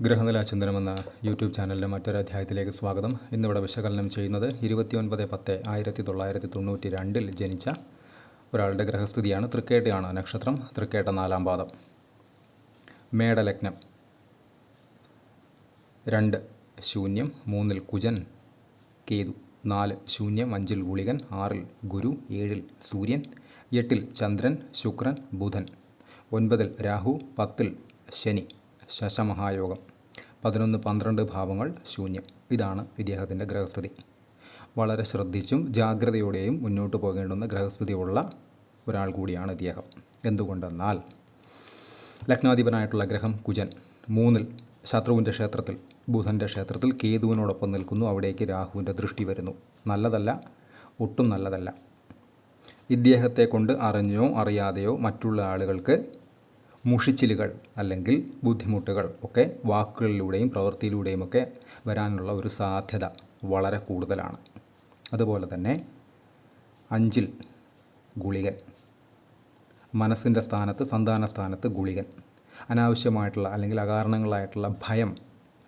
ഗ്രഹനില ചിന്തനം എന്ന യൂട്യൂബ് ചാനലിലെ മറ്റൊരു അധ്യായത്തിലേക്ക് സ്വാഗതം. ഇന്നിവിടെ വിശകലനം ചെയ്യുന്നത് ഇരുപത്തിയൊൻപത് പത്ത് ആയിരത്തി തൊള്ളായിരത്തി തൊണ്ണൂറ്റി രണ്ടിൽ ജനിച്ച ഒരാളുടെ ഗ്രഹസ്ഥിതിയാണ് തൃക്കേട്ടയാണ് നക്ഷത്രം. തൃക്കേട്ട നാലാം പാദം. മേടലഗ്നം. രണ്ട് ശൂന്യം മൂന്നിൽ കുജൻ കേതു നാല് ശൂന്യം അഞ്ചിൽ ഗുളികൻ ആറിൽ ഗുരു ഏഴിൽ സൂര്യൻ എട്ടിൽ ചന്ദ്രൻ ശുക്രൻ ബുധൻ ഒൻപതിൽ രാഹു പത്തിൽ ശനി ശശമഹായോഗം. പതിനൊന്ന് പന്ത്രണ്ട് ഭാവങ്ങൾ ശൂന്യം. ഇതാണ് ഇദ്ദേഹത്തിന്റെ ഗ്രഹസ്ഥിതി. വളരെ ശ്രദ്ധിച്ചും ജാഗ്രതയോടെയും മുന്നോട്ട് പോകേണ്ടുന്ന ഗ്രഹസ്ഥിതിയുള്ള ഒരാൾ കൂടിയാണ് ഇദ്ദേഹം. എന്തുകൊണ്ടെന്നാൽ ലഗ്നാധിപനായിട്ടുള്ള ഗ്രഹം കുജൻ. മൂന്നിൽ ശത്രുവിന്റെ ക്ഷേത്രത്തിൽ ബുധന്റെ ക്ഷേത്രത്തിൽ കേതുവിനോടൊപ്പം നിൽക്കുന്നു. അവിടേക്ക് രാഹുവിന്റെ ദൃഷ്ടി വരുന്നു. നല്ലതല്ല ഒട്ടും നല്ലതല്ല. ഇദ്ദേഹത്തെ കൊണ്ട് അറിഞ്ഞോ അറിയാതെയോ മറ്റുള്ള ആളുകൾക്ക് മുഷിച്ചിലുകൾ അല്ലെങ്കിൽ ബുദ്ധിമുട്ടുകൾ ഒക്കെ വാക്കുകളിലൂടെയും പ്രവൃത്തിയിലൂടെയും ഒക്കെ വരാനുള്ള ഒരു സാധ്യത വളരെ കൂടുതലാണ്. അതുപോലെ തന്നെ അഞ്ചിൽ ഗുളികൻ. മനസ്സിന്റെ സ്ഥാനത്ത് സന്താന സ്ഥാനത്ത് ഗുളികൻ. അനാവശ്യമായിട്ടുള്ള അല്ലെങ്കിൽ അകാരണങ്ങളായിട്ടുള്ള ഭയം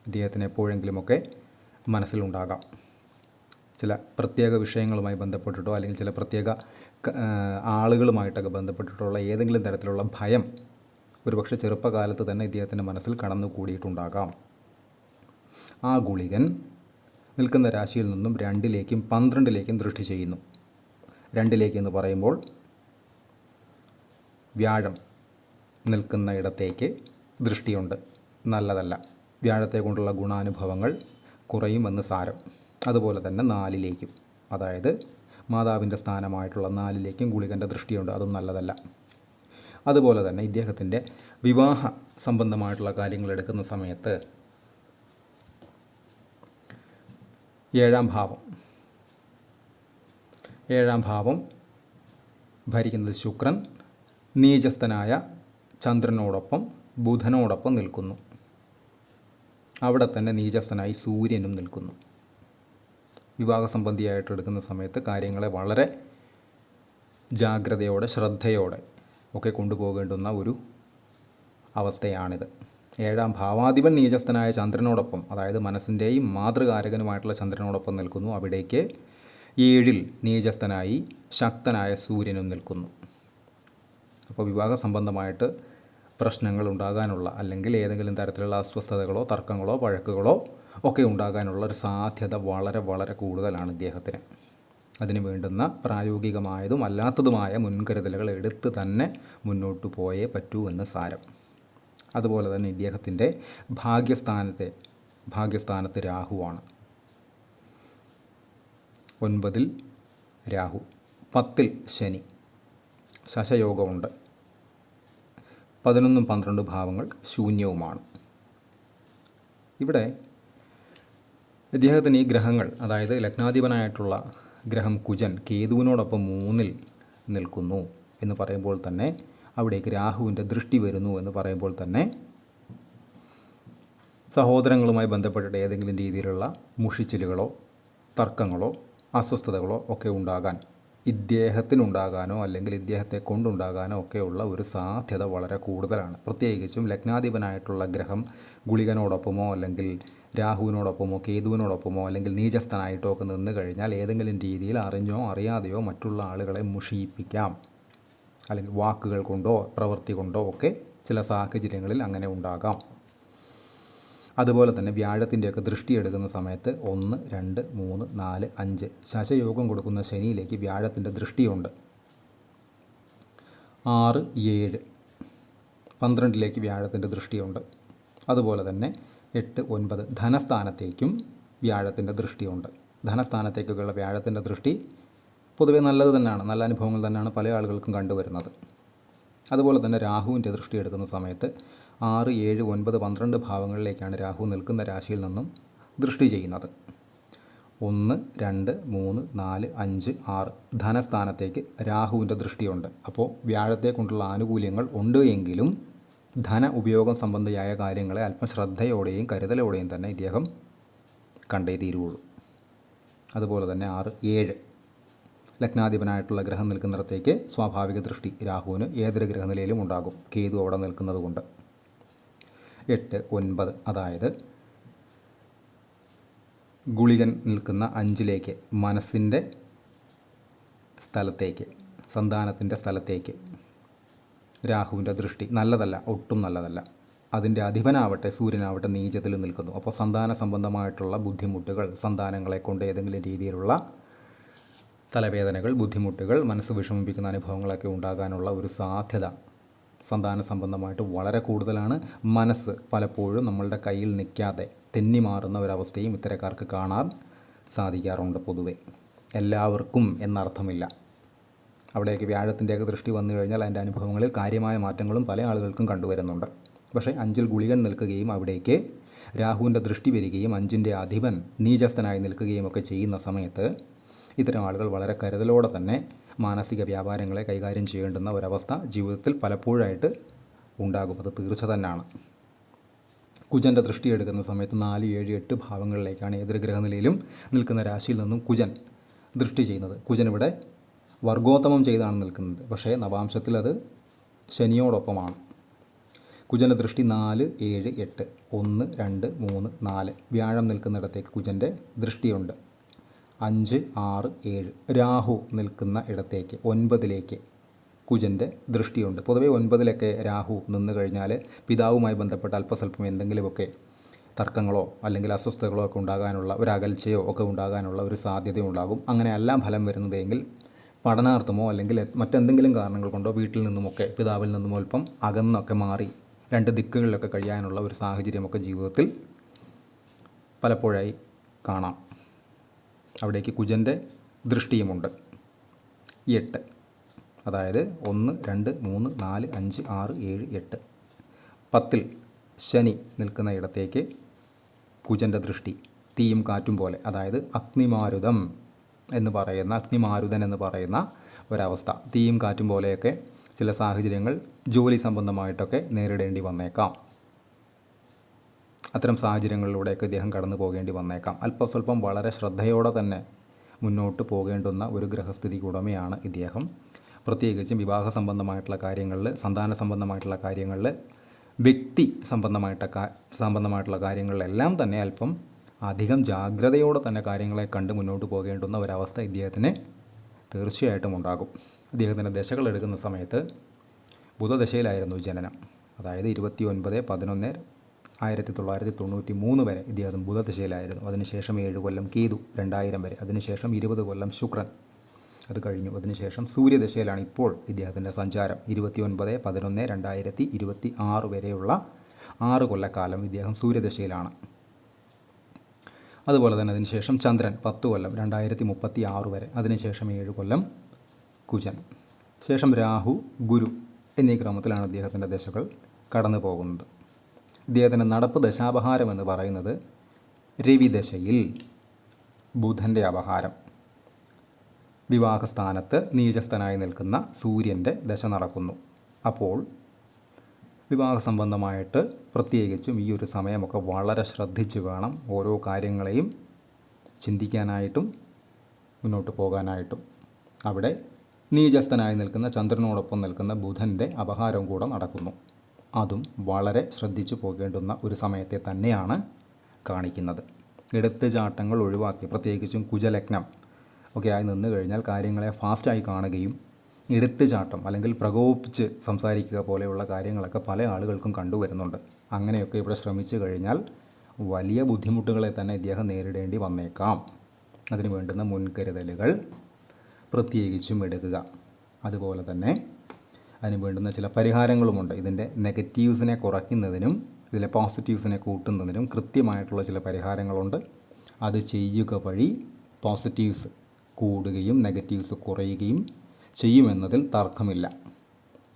ഇദ്ദേഹത്തിന് എപ്പോഴെങ്കിലുമൊക്കെ മനസ്സിലുണ്ടാകാം. ചില പ്രത്യേക വിഷയങ്ങളുമായി ബന്ധപ്പെട്ടിട്ടോ അല്ലെങ്കിൽ ചില പ്രത്യേക ആളുകളുമായിട്ടൊക്കെ ബന്ധപ്പെട്ടിട്ടുള്ള ഏതെങ്കിലും തരത്തിലുള്ള ഭയം ഒരുപക്ഷെ ചെറുപ്പകാലത്ത് തന്നെ ഇദ്ദേഹത്തിന്റെ മനസ്സിൽ കടന്നുകൂടിയിട്ടുണ്ടാകാം. ആ ഗുളികൻ നിൽക്കുന്ന രാശിയിൽ നിന്നും രണ്ടിലേക്കും പന്ത്രണ്ടിലേക്കും ദൃഷ്ടി ചെയ്യുന്നു. രണ്ടിലേക്ക് എന്ന് പറയുമ്പോൾ വ്യാഴം നിൽക്കുന്ന ഇടത്തേക്ക് ദൃഷ്ടിയുണ്ട്. നല്ലതല്ല. വ്യാഴത്തെ കൊണ്ടുള്ള ഗുണാനുഭവങ്ങൾ കുറയുമെന്ന് സാരം. അതുപോലെ തന്നെ നാലിലേക്കും. അതായത് മാതാവിന്റെ സ്ഥാനമായിട്ടുള്ള നാലിലേക്കും ഗുളികന്റെ ദൃഷ്ടിയുണ്ട്. അതും നല്ലതല്ല. അതുപോലെ തന്നെ ഇദ്ദേഹത്തിന്റെ വിവാഹ സംബന്ധമായിട്ടുള്ള കാര്യങ്ങൾ എടുക്കുന്ന സമയത്ത് ഏഴാം ഭാവം. ഏഴാം ഭാവം ഭരിക്കുന്നത് ശുക്രൻ നീചസ്ഥനായ ചന്ദ്രനോടൊപ്പം ബുധനോടൊപ്പം നിൽക്കുന്നു. അവിടെ തന്നെ നീചസ്ഥനായി സൂര്യനും നിൽക്കുന്നു. വിവാഹ സംബന്ധിയായിട്ട് എടുക്കുന്ന സമയത്ത് കാര്യങ്ങളെ വളരെ ജാഗ്രതയോടെ ശ്രദ്ധയോടെ ഒക്കെ കൊണ്ടുപോകേണ്ടുന്ന ഒരു അവസ്ഥയാണിത്. ഏഴാം ഭാവാധിപൻ നീചസ്ഥനായ ചന്ദ്രനോടൊപ്പം അതായത് മനസ്സിന്റെയും മാതൃകാരകനുമായിട്ടുള്ള ചന്ദ്രനോടൊപ്പം നിൽക്കുന്നു. അവിടേക്ക് ഏഴിൽ നീചസ്ഥനായി ശക്തനായ സൂര്യനും നിൽക്കുന്നു. അപ്പോൾ വിവാഹ സംബന്ധമായിട്ട് പ്രശ്നങ്ങൾ ഉണ്ടാകാനുള്ള അല്ലെങ്കിൽ ഏതെങ്കിലും തരത്തിലുള്ള അസ്വസ്ഥതകളോ തർക്കങ്ങളോ വഴക്കുകളോ ഒക്കെ ഉണ്ടാകാനുള്ള ഒരു സാധ്യത വളരെ വളരെ കൂടുതലാണ് ഇദ്ദേഹത്തിന്. അതിന് വേണ്ടുന്ന പ്രായോഗികമായതും അല്ലാത്തതുമായ മുൻകരുതലുകൾ എടുത്ത് തന്നെ മുന്നോട്ട് പോയേ പറ്റൂ എന്ന് സാരം. അതുപോലെ തന്നെ ഇദ്ദേഹത്തിന്റെ ഭാഗ്യസ്ഥാനത്തെ ഭാഗ്യസ്ഥാനത്ത് രാഹുവാണ് ഒൻപതിൽ രാഹു പത്തിൽ ശനി. ശശയോഗമുണ്ട്. പതിനൊന്നും പന്ത്രണ്ട് ഭാവങ്ങൾ ശൂന്യവുമാണ്. ഇവിടെ ഇദ്ദേഹത്തിന് ഈ ഗ്രഹങ്ങൾ അതായത് ലഗ്നാധിപനായിട്ടുള്ള ഗ്രഹം കുജൻ കേതുവിനോടൊപ്പം മൂന്നിൽ നിൽക്കുന്നു എന്ന് പറയുമ്പോൾ തന്നെ അവിടേക്ക് രാഹുവിന്റെ ദൃഷ്ടി വരുന്നു എന്ന് പറയുമ്പോൾ തന്നെ സഹോദരങ്ങളുമായി ബന്ധപ്പെട്ടിട്ട് ഏതെങ്കിലും രീതിയിലുള്ള മുഷിച്ചിലുകളോ തർക്കങ്ങളോ അസ്വസ്ഥതകളോ ഒക്കെ ഉണ്ടാകാൻ ഇദ്ദേഹത്തിനുണ്ടാകാനോ അല്ലെങ്കിൽ ഇദ്ദേഹത്തെ കൊണ്ടുണ്ടാകാനോ ഒക്കെയുള്ള ഒരു സാധ്യത വളരെ കൂടുതലാണ്. പ്രത്യേകിച്ചും ലഗ്നാധിപനായിട്ടുള്ള ഗ്രഹം ഗുളികനോടൊപ്പമോ അല്ലെങ്കിൽ രാഹുവിനോടൊപ്പമോ കേതുവിനോടൊപ്പമോ അല്ലെങ്കിൽ നീചസ്ഥനായിട്ടോ ഒക്കെ നിന്ന് കഴിഞ്ഞാൽ ഏതെങ്കിലും രീതിയിൽ അറിഞ്ഞോ അറിയാതെയോ മറ്റുള്ള ആളുകളെ മുഷിയിപ്പിക്കാം. അല്ലെങ്കിൽ വാക്കുകൾ കൊണ്ടോ പ്രവൃത്തി കൊണ്ടോ ഒക്കെ ചില സാഹചര്യങ്ങളിൽ അങ്ങനെ ഉണ്ടാകാം. അതുപോലെ തന്നെ വ്യാഴത്തിന്റെയൊക്കെ ദൃഷ്ടി എടുക്കുന്ന സമയത്ത് ഒന്ന് രണ്ട് മൂന്ന് നാല് അഞ്ച് ശശയോഗം കൊടുക്കുന്ന ശനിയിലേക്ക് വ്യാഴത്തിന്റെ ദൃഷ്ടിയുണ്ട്. ആറ് ഏഴ് പന്ത്രണ്ടിലേക്ക് വ്യാഴത്തിന്റെ ദൃഷ്ടിയുണ്ട്. അതുപോലെ തന്നെ എട്ട് ഒൻപത് ധനസ്ഥാനത്തേക്കും വ്യാഴത്തിന്റെ ദൃഷ്ടിയുണ്ട്. ധനസ്ഥാനത്തേക്കുള്ള വ്യാഴത്തിന്റെ ദൃഷ്ടി പൊതുവേ നല്ലത് തന്നെയാണ്. നല്ല അനുഭവങ്ങൾ തന്നെയാണ് പല ആളുകൾക്കും കണ്ടുവരുന്നത്. അതുപോലെ തന്നെ രാഹുവിന്റെ ദൃഷ്ടി എടുക്കുന്ന സമയത്ത് ആറ് ഏഴ് ഒൻപത് പന്ത്രണ്ട് ഭാവങ്ങളിലേക്കാണ് രാഹു നിൽക്കുന്ന രാശിയിൽ നിന്നും ദൃഷ്ടി ചെയ്യുന്നത്. ഒന്ന് രണ്ട് മൂന്ന് നാല് അഞ്ച് ആറ് ധനസ്ഥാനത്തേക്ക് രാഹുവിന്റെ ദൃഷ്ടിയുണ്ട്. അപ്പോൾ വ്യാഴത്തെ കൊണ്ടുള്ള ആനുകൂല്യങ്ങൾ ഉണ്ട് എങ്കിലും ധന ഉപയോഗം സംബന്ധിയായ കാര്യങ്ങളെ അല്പം ശ്രദ്ധയോടെയും കരുതലോടെയും തന്നെ ഇദ്ദേഹം കണ്ടേ തീരുവുള്ളൂ. അതുപോലെ തന്നെ ആറ് ഏഴ് ലഗ്നാധിപനായിട്ടുള്ള ഗ്രഹം നിൽക്കുന്നിടത്തേക്ക് സ്വാഭാവിക ദൃഷ്ടി രാഹുവിന് ഏതൊരു ഗ്രഹനിലയിലും ഉണ്ടാകും. കേതു അവിടെ നിൽക്കുന്നത് കൊണ്ട് എട്ട് ഒൻപത്. അതായത് ഗുളികൻ നിൽക്കുന്ന അഞ്ചിലേക്ക് മനസ്സിന്റെ സ്ഥലത്തേക്ക് സന്താനത്തിന്റെ സ്ഥലത്തേക്ക്. രാഹുവിന്റെ ദൃഷ്ടി നല്ലതല്ല ഒട്ടും നല്ലതല്ല. അതിന്റെ അധിപനാവട്ടെ സൂര്യനാവട്ടെ നീചത്തിൽ നിൽക്കുന്നു. അപ്പോൾ സന്താന സംബന്ധമായിട്ടുള്ള ബുദ്ധിമുട്ടുകൾ സന്താനങ്ങളെ കൊണ്ട് ഏതെങ്കിലും രീതിയിലുള്ള തലവേദനകൾ ബുദ്ധിമുട്ടുകൾ മനസ്സ് വിഷമിപ്പിക്കുന്ന അനുഭവങ്ങളൊക്കെ ഉണ്ടാകാനുള്ള ഒരു സാധ്യത സന്താന സംബന്ധമായിട്ട് വളരെ കൂടുതലാണ്. മനസ്സ് പലപ്പോഴും നമ്മളുടെ കയ്യിൽ നിൽക്കാതെ തെന്നി മാറുന്ന ഒരവസ്ഥയും ഇത്തരക്കാർക്ക് കാണാൻ സാധിക്കാറുണ്ട് പൊതുവെ. എല്ലാവർക്കും എന്നർത്ഥമില്ല. അവിടേക്ക് വ്യാഴത്തിന്റെയൊക്കെ ദൃഷ്ടി വന്നു കഴിഞ്ഞാൽ അതിന്റെ അനുഭവങ്ങളിൽ കാര്യമായ മാറ്റങ്ങളും പല ആളുകൾക്കും കണ്ടുവരുന്നുണ്ട്. പക്ഷേ അഞ്ചിൽ ഗുളികൻ നിൽക്കുകയും അവിടേക്ക് രാഹുവിന്റെ ദൃഷ്ടി വരികയും അഞ്ചിന്റെ അധിപൻ നീചസ്ഥനായി നിൽക്കുകയും ഒക്കെ ചെയ്യുന്ന സമയത്ത് ഇത്തരം ആളുകൾ വളരെ കരുതലോടെ തന്നെ മാനസിക വ്യാപാരങ്ങളെ കൈകാര്യം ചെയ്യേണ്ടുന്ന ഒരവസ്ഥ ജീവിതത്തിൽ പലപ്പോഴായിട്ട് ഉണ്ടാകും. അത് തീർച്ച തന്നെയാണ്. കുജന്റെ ദൃഷ്ടിയെടുക്കുന്ന സമയത്ത് നാല് ഏഴ് എട്ട് ഭാവങ്ങളിലേക്കാണ് ഏതൊരു ഗ്രഹനിലയിലും നിൽക്കുന്ന രാശിയിൽ നിന്നും കുജൻ ദൃഷ്ടി ചെയ്യുന്നത്. കുജൻ ഇവിടെ വർഗോത്തമം ചെയ്താണ് നിൽക്കുന്നത്. പക്ഷേ നവാംശത്തിൽ അത് ശനിയോടൊപ്പമാണ്. കുജന്റെ ദൃഷ്ടി നാല് ഏഴ് എട്ട് ഒന്ന് രണ്ട് മൂന്ന് നാല് വ്യാഴം നിൽക്കുന്നിടത്തേക്ക് കുജന്റെ ദൃഷ്ടിയുണ്ട്. അഞ്ച് ആറ് ഏഴ്. രാഹു നിൽക്കുന്ന ഇടത്തേക്ക് ഒൻപതിലേക്ക് കുജന്റെ ദൃഷ്ടിയുണ്ട്. പൊതുവെ ഒൻപതിലൊക്കെ രാഹു നിന്ന് കഴിഞ്ഞാൽ പിതാവുമായി ബന്ധപ്പെട്ട അല്പസ്വല്പം എന്തെങ്കിലുമൊക്കെ തർക്കങ്ങളോ അല്ലെങ്കിൽ അസ്വസ്ഥതകളോ ഒക്കെ ഉണ്ടാകാനുള്ള ഒരു അകൽച്ചയോ ഒക്കെ ഉണ്ടാകാനുള്ള ഒരു സാധ്യത ഉണ്ടാകും. അങ്ങനെയല്ല ഫലം വരുന്നതെങ്കിൽ പഠനാർത്ഥമോ അല്ലെങ്കിൽ മറ്റെന്തെങ്കിലും കാരണങ്ങൾ കൊണ്ടോ വീട്ടിൽ നിന്നുമൊക്കെ പിതാവിൽ നിന്നും അല്പം അകന്നൊക്കെ മാറി രണ്ട് ദിക്കുകളിലൊക്കെ കഴിയാനുള്ള ഒരു സാഹചര്യമൊക്കെ ജീവിതത്തിൽ പലപ്പോഴായി കാണാം. അവിടേക്ക് കുജന്റെ ദൃഷ്ടിയുമുണ്ട്. എട്ട്. അതായത് ഒന്ന് രണ്ട് മൂന്ന് നാല് അഞ്ച് ആറ് ഏഴ് എട്ട്. പത്തിൽ ശനി നിൽക്കുന്ന ഇടത്തേക്ക് കുജന്റെ ദൃഷ്ടി തീയും കാറ്റും പോലെ. അതായത് അഗ്നിമാരുതം എന്ന് പറയുന്ന അഗ്നിമാരുതൻ എന്ന് പറയുന്ന ഒരവസ്ഥ. തീയും കാറ്റും പോലെയൊക്കെ ചില സാഹചര്യങ്ങൾ ജോലി സംബന്ധമായിട്ടൊക്കെ നേരിടേണ്ടി വന്നേക്കാം. അത്തരം സാഹചര്യങ്ങളിലൂടെയൊക്കെ ഇദ്ദേഹം കടന്നു പോകേണ്ടി വന്നേക്കാം. അല്പസ്വല്പം വളരെ ശ്രദ്ധയോടെ തന്നെ മുന്നോട്ട് പോകേണ്ടുന്ന ഒരു ഗ്രഹസ്ഥിതി ഉടമയാണ് ഇദ്ദേഹം. പ്രത്യേകിച്ചും വിവാഹ സംബന്ധമായിട്ടുള്ള കാര്യങ്ങളിൽ സന്താന സംബന്ധമായിട്ടുള്ള കാര്യങ്ങളിൽ വ്യക്തി സംബന്ധമായിട്ട സംബന്ധമായിട്ടുള്ള കാര്യങ്ങളിലെല്ലാം തന്നെ അല്പം അധികം ജാഗ്രതയോടെ തന്നെ കാര്യങ്ങളെ കണ്ട് മുന്നോട്ട് പോകേണ്ടുന്ന ഒരവസ്ഥ ഇദ്ദേഹത്തിന് തീർച്ചയായിട്ടും ഉണ്ടാകും. ഇദ്ദേഹത്തിന്റെ ദശകൾ എടുക്കുന്ന സമയത്ത് ബുധദശയിലായിരുന്നു ജനനം. അതായത് ഇരുപത്തി ഒൻപത് പതിനൊന്ന് ആയിരത്തി തൊള്ളായിരത്തി തൊണ്ണൂറ്റി മൂന്ന് വരെ ഇദ്ദേഹം ബുധദശയിലായിരുന്നു അതിനുശേഷം ഏഴ് കൊല്ലം കേതു രണ്ടായിരം വരെ. അതിനുശേഷം ഇരുപത് കൊല്ലം ശുക്രൻ. അത് കഴിഞ്ഞു. അതിനുശേഷം സൂര്യദശയിലാണ് ഇപ്പോൾ ഇദ്ദേഹത്തിന്റെ സഞ്ചാരം. ഇരുപത്തി ഒൻപത് പതിനൊന്ന് രണ്ടായിരത്തി ഇരുപത്തി ആറ് വരെയുള്ള ആറ് കൊല്ലക്കാലം ഇദ്ദേഹം സൂര്യദശയിലാണ്. അതുപോലെ തന്നെ അതിനുശേഷം ചന്ദ്രൻ പത്ത് കൊല്ലം രണ്ടായിരത്തി മുപ്പത്തി ആറ് വരെ. അതിനുശേഷം ഏഴ് കൊല്ലം കുജൻ. ശേഷം രാഹു ഗുരു എന്നീ ക്രമത്തിലാണ് അദ്ദേഹത്തിന്റെ ദശകൾ കടന്നു പോകുന്നത് ഇദ്ദേഹത്തിന്റെ നടപ്പ് ദശാപഹാരം എന്ന് പറയുന്നത് രവിദശയിൽ ബുധന്റെ അപഹാരം. വിവാഹസ്ഥാനത്ത് നീചസ്ഥനായി നിൽക്കുന്ന സൂര്യന്റെ ദശ നടക്കുന്നു. അപ്പോൾ വിവാഹ സംബന്ധമായിട്ട് പ്രത്യേകിച്ചും ഈ ഒരു സമയമൊക്കെ വളരെ ശ്രദ്ധിച്ച് വേണം ഓരോ കാര്യങ്ങളെയും ചിന്തിക്കാനായിട്ടും മുന്നോട്ട് പോകാനായിട്ടും. അവിടെ നീചസ്ഥനായി നിൽക്കുന്ന ചന്ദ്രനോടൊപ്പം നിൽക്കുന്ന ബുധന്റെ അപഹാരം കൂടെ നടക്കുന്നു. അതും വളരെ ശ്രദ്ധിച്ചു പോകേണ്ടുന്ന ഒരു സമയത്തെ തന്നെയാണ് കാണിക്കുന്നത്. എടുത്തുചാട്ടങ്ങൾ ഒഴിവാക്കി പ്രത്യേകിച്ചും കുജലഗ്നം ഒക്കെ ആയി നിന്നു കഴിഞ്ഞാൽ കാര്യങ്ങളെ ഫാസ്റ്റായി കാണുകയും എടുത്തുചാട്ടം അല്ലെങ്കിൽ പ്രകോപിച്ച് സംസാരിക്കുക പോലെയുള്ള കാര്യങ്ങളൊക്കെ പല ആളുകൾക്കും കണ്ടുവരുന്നുണ്ട്. അങ്ങനെയൊക്കെ ഇവിടെ ശ്രമിച്ചു കഴിഞ്ഞാൽ വലിയ ബുദ്ധിമുട്ടുകളെ തന്നെ ഇദ്ദേഹം നേരിടേണ്ടി വന്നേക്കാം. അതിന് വേണ്ടുന്ന മുൻകരുതലുകൾ പ്രത്യേകിച്ചും എടുക്കുക. അതുപോലെ തന്നെ അതിന് വേണ്ടുന്ന ചില പരിഹാരങ്ങളുമുണ്ട്. ഇതിന്റെ നെഗറ്റീവ്സിനെ കുറയ്ക്കുന്നതിനും ഇതിലെ പോസിറ്റീവ്സിനെ കൂട്ടുന്നതിനും കൃത്യമായിട്ടുള്ള ചില പരിഹാരങ്ങളുണ്ട്. അത് ചെയ്യുക വഴി പോസിറ്റീവ്സ് കൂടുകയും നെഗറ്റീവ്സ് കുറയുകയും ചെയ്യുമെന്നതിൽ തർക്കമില്ല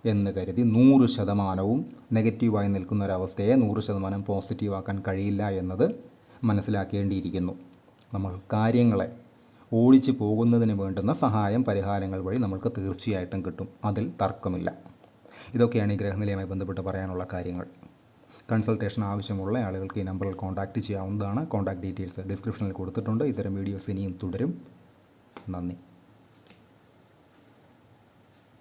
എന്ന് കരുതി നൂറ് ശതമാനവും നെഗറ്റീവായി നിൽക്കുന്ന ഒരവസ്ഥയെ നൂറ് ശതമാനം പോസിറ്റീവാക്കാൻ കഴിയില്ല എന്നത് മനസ്സിലാക്കേണ്ടിയിരിക്കുന്നു. നമ്മൾ കാര്യങ്ങളെ ഓടിച്ചു പോകുന്നതിന് വേണ്ടുന്ന സഹായം പരിഹാരങ്ങൾ വഴി നമുക്ക് തീർച്ചയായിട്ടും കിട്ടും. അതിൽ തർക്കമില്ല. ഇതൊക്കെയാണ് ഈ ഗ്രഹനിലയുമായി ബന്ധപ്പെട്ട് പറയാനുള്ള കാര്യങ്ങൾ. കൺസൾട്ടേഷൻ ആവശ്യമുള്ള ആളുകൾക്ക് ഈ നമ്പറിൽ കോൺടാക്റ്റ് ചെയ്യാവുന്നതാണ്. കോൺടാക്ട് ഡീറ്റെയിൽസ് ഡിസ്ക്രിപ്ഷനിൽ കൊടുത്തിട്ടുണ്ട്. ഇത്തരം വീഡിയോസ് ഇനിയും തുടരും. നന്ദി.